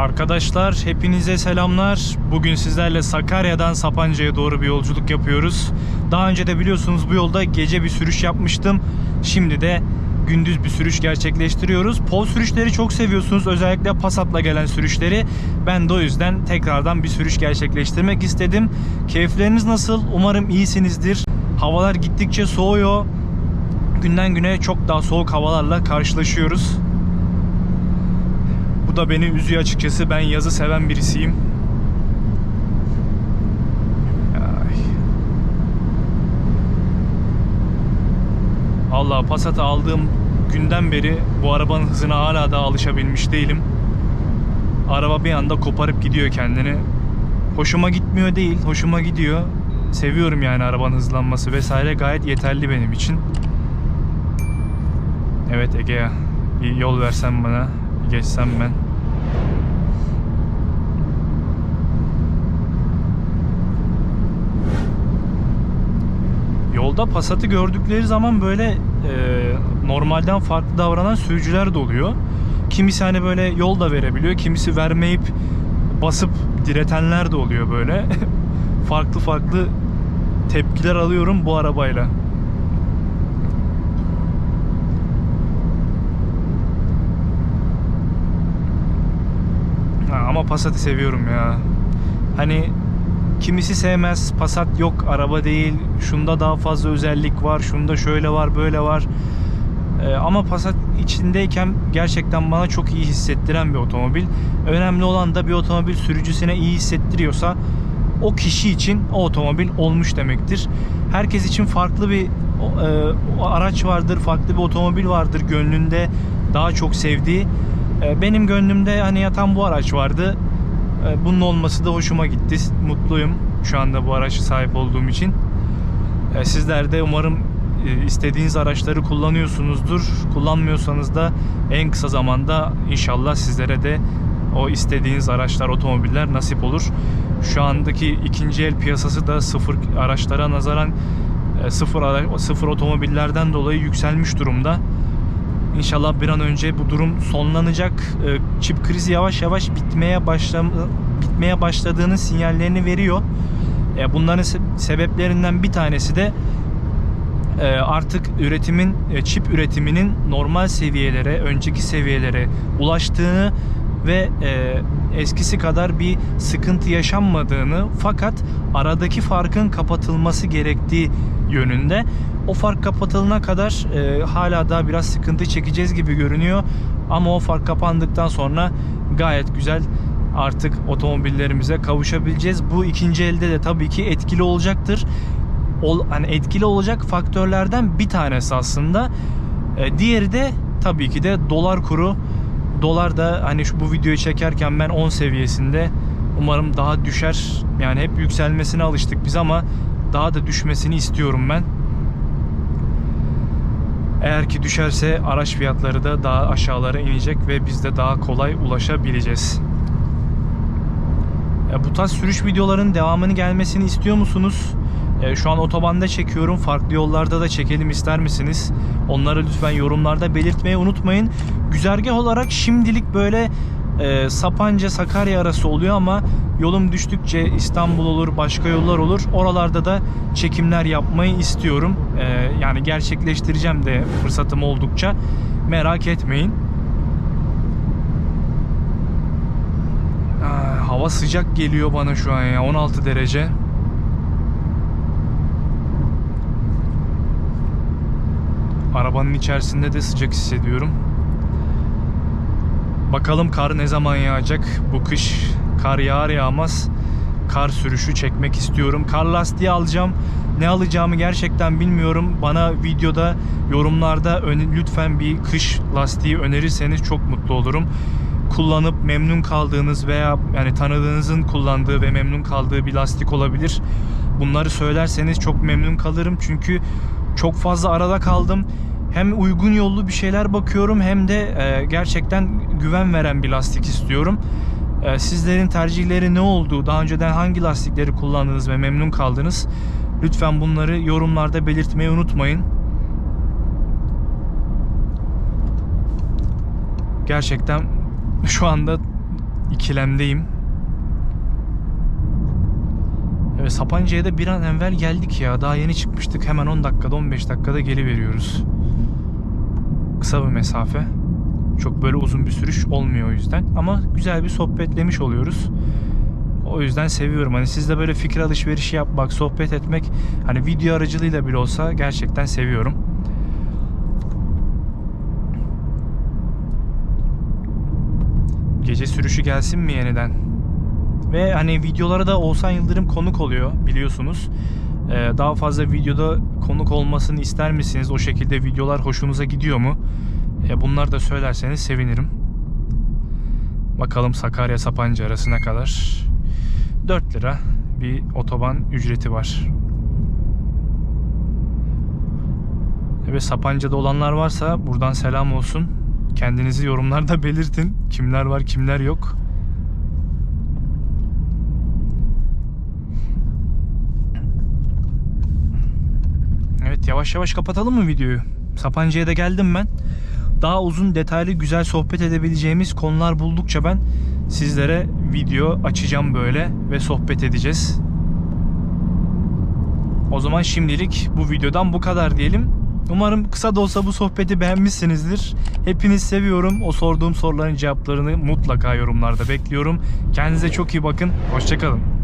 Arkadaşlar hepinize selamlar. Bugün sizlerle Sakarya'dan Sapanca'ya doğru bir yolculuk yapıyoruz. Daha önce de biliyorsunuz bu yolda gece bir sürüş yapmıştım. Şimdi de gündüz bir sürüş gerçekleştiriyoruz. Pol sürüşleri çok seviyorsunuz. Özellikle Passat'la gelen sürüşleri. Ben de o yüzden tekrardan bir sürüş gerçekleştirmek istedim. Keyifleriniz nasıl? Umarım iyisinizdir. Havalar gittikçe soğuyor. Günden güne çok daha soğuk havalarla karşılaşıyoruz. Bu da beni üzüyor açıkçası. Ben yazı seven birisiyim. Allah Passat'ı aldığım günden beri bu arabanın hızına hala da alışabilmiş değilim. Araba bir anda koparıp gidiyor kendini. Hoşuma gitmiyor değil, hoşuma gidiyor. Seviyorum yani arabanın hızlanması vesaire gayet yeterli benim için. Evet Ege bir yol versen bana geçsem ben. Yolda Passat'ı gördükleri zaman böyle e, normalden farklı davranan sürücüler de oluyor. Kimisi hani böyle yol da verebiliyor, kimisi vermeyip basıp diretenler de oluyor böyle. farklı farklı tepkiler alıyorum bu arabayla. Ha, ama Passat'ı seviyorum ya. Hani kimisi sevmez. Passat yok araba değil. Şunda daha fazla özellik var. Şunda şöyle var, böyle var. Ee, ama Passat içindeyken gerçekten bana çok iyi hissettiren bir otomobil. Önemli olan da bir otomobil sürücüsüne iyi hissettiriyorsa o kişi için o otomobil olmuş demektir. Herkes için farklı bir e, araç vardır, farklı bir otomobil vardır gönlünde daha çok sevdiği. E, benim gönlümde hani yatan bu araç vardı. E, bunun olması da hoşuma gitti. Mutluyum şu anda bu araçı sahip olduğum için. E, sizler de umarım e, istediğiniz araçları kullanıyorsunuzdur. Kullanmıyorsanız da en kısa zamanda inşallah sizlere de o istediğiniz araçlar, otomobiller nasip olur. Şu andaki ikinci el piyasası da sıfır araçlara nazaran e, sıfır ara- sıfır otomobillerden dolayı yükselmiş durumda. İnşallah bir an önce bu durum sonlanacak. E, Çip krizi yavaş yavaş bitmeye başlam bitmeye başladığının sinyallerini veriyor. E, Bunların se- sebeplerinden bir tanesi de e, artık üretimin e, çip üretiminin normal seviyelere, önceki seviyelere ulaştığını ve e, eskisi kadar bir sıkıntı yaşanmadığını fakat aradaki farkın kapatılması gerektiği yönünde. O fark kapatılana kadar e, hala daha biraz sıkıntı çekeceğiz gibi görünüyor. Ama o fark kapandıktan sonra gayet güzel artık otomobillerimize kavuşabileceğiz. Bu ikinci elde de tabii ki etkili olacaktır. Ol, hani etkili olacak faktörlerden bir tanesi aslında. E, diğeri de tabii ki de dolar kuru. Dolar da hani şu bu videoyu çekerken ben 10 seviyesinde. Umarım daha düşer. Yani hep yükselmesine alıştık biz ama daha da düşmesini istiyorum ben. Eğer ki düşerse araç fiyatları da daha aşağılara inecek ve biz de daha kolay ulaşabileceğiz. E, bu tarz sürüş videolarının devamını gelmesini istiyor musunuz? E, şu an otobanda çekiyorum. Farklı yollarda da çekelim ister misiniz? Onları lütfen yorumlarda belirtmeyi unutmayın. Güzergah olarak şimdilik böyle e, Sapanca Sakarya arası oluyor ama yolum düştükçe İstanbul olur, başka yollar olur. Oralarda da çekimler yapmayı istiyorum. E, yani gerçekleştireceğim de fırsatım oldukça. Merak etmeyin. Aa, hava sıcak geliyor bana şu an ya 16 derece. Arabanın içerisinde de sıcak hissediyorum. Bakalım kar ne zaman yağacak? Bu kış kar yağar yağmaz kar sürüşü çekmek istiyorum. Kar lastiği alacağım. Ne alacağımı gerçekten bilmiyorum. Bana videoda yorumlarda lütfen bir kış lastiği önerirseniz çok mutlu olurum. Kullanıp memnun kaldığınız veya yani tanıdığınızın kullandığı ve memnun kaldığı bir lastik olabilir. Bunları söylerseniz çok memnun kalırım çünkü çok fazla arada kaldım. Hem uygun yollu bir şeyler bakıyorum hem de e, gerçekten güven veren bir lastik istiyorum. E, sizlerin tercihleri ne oldu? Daha önceden hangi lastikleri kullandınız ve memnun kaldınız? Lütfen bunları yorumlarda belirtmeyi unutmayın. Gerçekten şu anda ikilemdeyim. Evet Sapanca'ya da bir an evvel geldik ya. Daha yeni çıkmıştık. Hemen 10 dakikada 15 dakikada geri veriyoruz. Kısa bir mesafe. Çok böyle uzun bir sürüş olmuyor o yüzden. Ama güzel bir sohbetlemiş oluyoruz. O yüzden seviyorum. Hani sizle böyle fikir alışverişi yapmak, sohbet etmek hani video aracılığıyla bile olsa gerçekten seviyorum. Gece sürüşü gelsin mi yeniden? Ve hani videolara da Oğuzhan Yıldırım konuk oluyor biliyorsunuz. Ee, daha fazla videoda konuk olmasını ister misiniz? O şekilde videolar hoşunuza gidiyor mu? Ee, bunları da söylerseniz sevinirim. Bakalım Sakarya Sapanca arasına kadar 4 lira bir otoban ücreti var. Evet Sapanca'da olanlar varsa buradan selam olsun. Kendinizi yorumlarda belirtin. Kimler var kimler yok. Evet yavaş yavaş kapatalım mı videoyu? Sapanca'ya da geldim ben. Daha uzun detaylı güzel sohbet edebileceğimiz konular buldukça ben sizlere video açacağım böyle ve sohbet edeceğiz. O zaman şimdilik bu videodan bu kadar diyelim. Umarım kısa da olsa bu sohbeti beğenmişsinizdir. Hepiniz seviyorum. O sorduğum soruların cevaplarını mutlaka yorumlarda bekliyorum. Kendinize çok iyi bakın. Hoşçakalın.